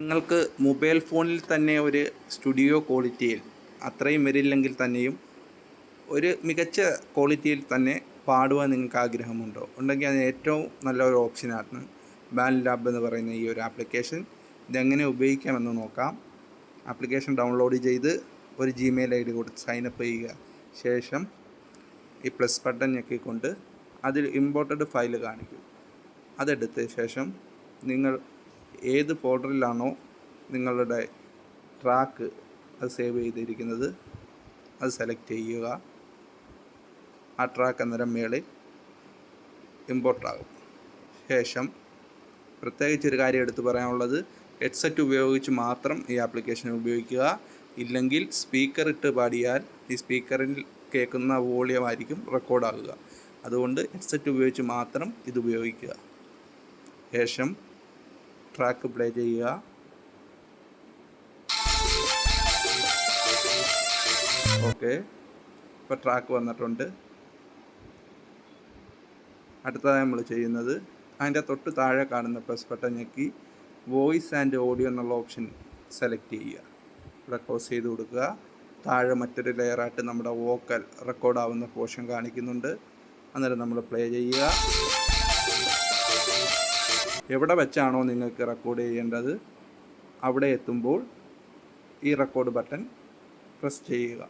നിങ്ങൾക്ക് മൊബൈൽ ഫോണിൽ തന്നെ ഒരു സ്റ്റുഡിയോ ക്വാളിറ്റിയിൽ അത്രയും വരില്ലെങ്കിൽ തന്നെയും ഒരു മികച്ച ക്വാളിറ്റിയിൽ തന്നെ പാടുവാൻ നിങ്ങൾക്ക് ആഗ്രഹമുണ്ടോ? ഉണ്ടെങ്കിൽ അതിന് ഏറ്റവും നല്ല ഒരു ഓപ്ഷനാണ് ബാൻഡ് ലാബ് എന്ന് പറയുന്ന ഈ ഒരു ആപ്ലിക്കേഷൻ. ഇതെങ്ങനെ ഉപയോഗിക്കാമെന്ന് നോക്കാം. ആപ്ലിക്കേഷൻ ഡൗൺലോഡ് ചെയ്ത് ഒരു ജിമെയിൽ ഐ ഡി കൊടുത്ത് സൈനപ്പ് ചെയ്യുക. ശേഷം ഈ പ്ലസ് ബട്ടൺ ഞെക്കിക്കൊണ്ട് അതിൽ ഇമ്പോർട്ടഡ് ഫയൽ കാണിക്കും. അതെടുത്ത ശേഷം നിങ്ങൾ ഏത് ഫോൾഡറിലാണോ നിങ്ങളുടെ ട്രാക്ക് അത് സേവ് ചെയ്തിരിക്കുന്നത് അത് സെലക്ട് ചെയ്യുക. ആ ട്രാക്ക് അന്നേരം മേളിൽ ഇമ്പോർട്ടാകും ശേഷം പ്രത്യേകിച്ച് ഒരു കാര്യം എടുത്തു പറയാനുള്ളത് ഹെഡ്സെറ്റ് ഉപയോഗിച്ച് മാത്രം ഈ ആപ്ലിക്കേഷൻ ഉപയോഗിക്കുക. ഇല്ലെങ്കിൽ സ്പീക്കർ ഇട്ട് പാടിയാൽ ഈ സ്പീക്കറിൽ കേൾക്കുന്ന വോളിയം ആയിരിക്കും റെക്കോർഡാകുക അതുകൊണ്ട് ഹെഡ്സെറ്റ് ഉപയോഗിച്ച് മാത്രം ഇത് ഉപയോഗിക്കുക. ശേഷം ട്രാക്ക് പ്ലേ ചെയ്യുക. ഓക്കെ ഇപ്പോൾ ട്രാക്ക് വന്നിട്ടുണ്ട്. അടുത്തതായി നമ്മൾ ചെയ്യുന്നത് അതിന്റെ തൊട്ട് താഴെ കാണുന്ന പ്ലസ് ബട്ടൺ ഞെക്കി വോയിസ് ആൻഡ് ഓഡിയോ എന്നുള്ള ഓപ്ഷൻ സെലക്ട് ചെയ്യുക. ഇവിടെ ക്ലോസ് ചെയ്ത് കൊടുക്കുക. താഴെ മറ്റൊരു ലെയറായിട്ട് നമ്മുടെ വോക്കൽ റെക്കോർഡ് ആവുന്ന പോർഷൻ കാണിക്കുന്നുണ്ട്. അന്നേരം നമ്മൾ പ്ലേ ചെയ്യുക. എവിടെ വെച്ചാണോ നിങ്ങൾക്ക് റെക്കോർഡ് ചെയ്യേണ്ടത് അവിടെ എത്തുമ്പോൾ ഈ റെക്കോർഡ് ബട്ടൺ പ്രസ് ചെയ്യുക.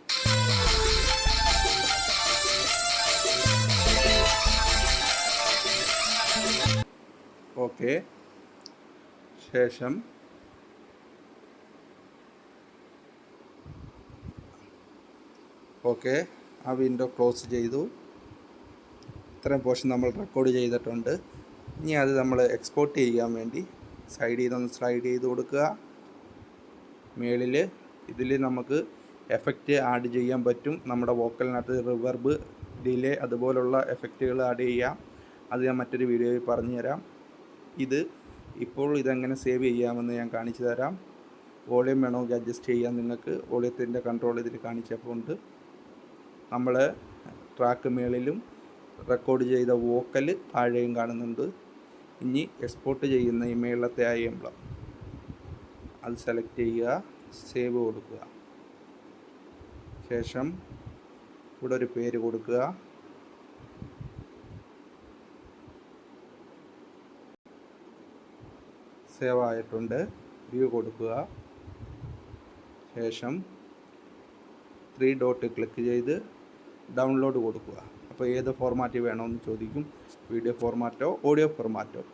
ഓക്കെ ശേഷം ഓക്കെ ആ വിൻഡോ ക്ലോസ് ചെയ്തു. ഇത്രയും പോർഷൻ നമ്മൾ റെക്കോർഡ് ചെയ്തിട്ടുണ്ട്. ഇനി അത് നമ്മൾ എക്സ്പോർട്ട് ചെയ്യാൻ വേണ്ടി സൈഡ് ചെയ്തൊന്ന് സ്ലൈഡ് ചെയ്ത് കൊടുക്കുക. മേളിൽ ഇതിൽ നമുക്ക് എഫക്റ്റ് ആഡ് ചെയ്യാൻ പറ്റും. നമ്മുടെ വോക്കലിനകത്ത് റിവർബ് ഡിലേ അതുപോലുള്ള എഫക്റ്റുകൾ ആഡ് ചെയ്യാം. അത് ഞാൻ മറ്റൊരു വീഡിയോയിൽ പറഞ്ഞു തരാം ഇത് ഇപ്പോൾ ഇതെങ്ങനെ സേവ് ചെയ്യാമെന്ന് ഞാൻ കാണിച്ചു തരാം. വോളിയം വേണമെങ്കിൽ അഡ്ജസ്റ്റ് ചെയ്യാൻ നിങ്ങൾക്ക്. വോളിയത്തിന്റെ കൺട്രോൾ ഇതിൽ കാണിച്ചപ്പോൾ ഉണ്ട്. നമ്മൾ ട്രാക്ക് മേളിലും റെക്കോർഡ് ചെയ്ത വോക്കൽ താഴെയും കാണുന്നുണ്ട്. ഇനി എക്സ്പോർട്ട് ചെയ്യുന്ന ഈ ആ എംബ്ലം അത് സെലക്ട് ചെയ്യുക സേവ് കൊടുക്കുക. ശേഷം ഇവിടെ ഒരു പേര് കൊടുക്കുക. സേവ് ആയിട്ടുണ്ട്. വ്യൂ കൊടുക്കുക. ശേഷം ത്രീ ഡോട്ട് ക്ലിക്ക് ചെയ്ത് ഡൗൺലോഡ് കൊടുക്കുക. അപ്പോൾ ഏത് ഫോർമാറ്റ് വേണമെന്ന് ചോദിക്കും. വീഡിയോ ഫോർമാറ്റോ ഓഡിയോ ഫോർമാറ്റോ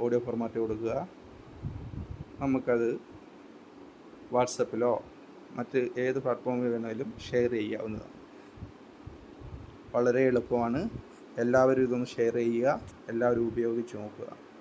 ഓഡിയോ ഫോർമാറ്റ് കൊടുക്കുക. നമുക്കത് വാട്സപ്പിലോ മറ്റ് ഏത് പ്ലാറ്റ്ഫോമിൽ വേണമെങ്കിലും ഷെയർ ചെയ്യാവുന്നതാണ്. വളരെ എളുപ്പമാണ്. എല്ലാവരും ഇതൊന്ന് ഷെയർ ചെയ്യുക. എല്ലാവരും ഉപയോഗിച്ച് നോക്കുക.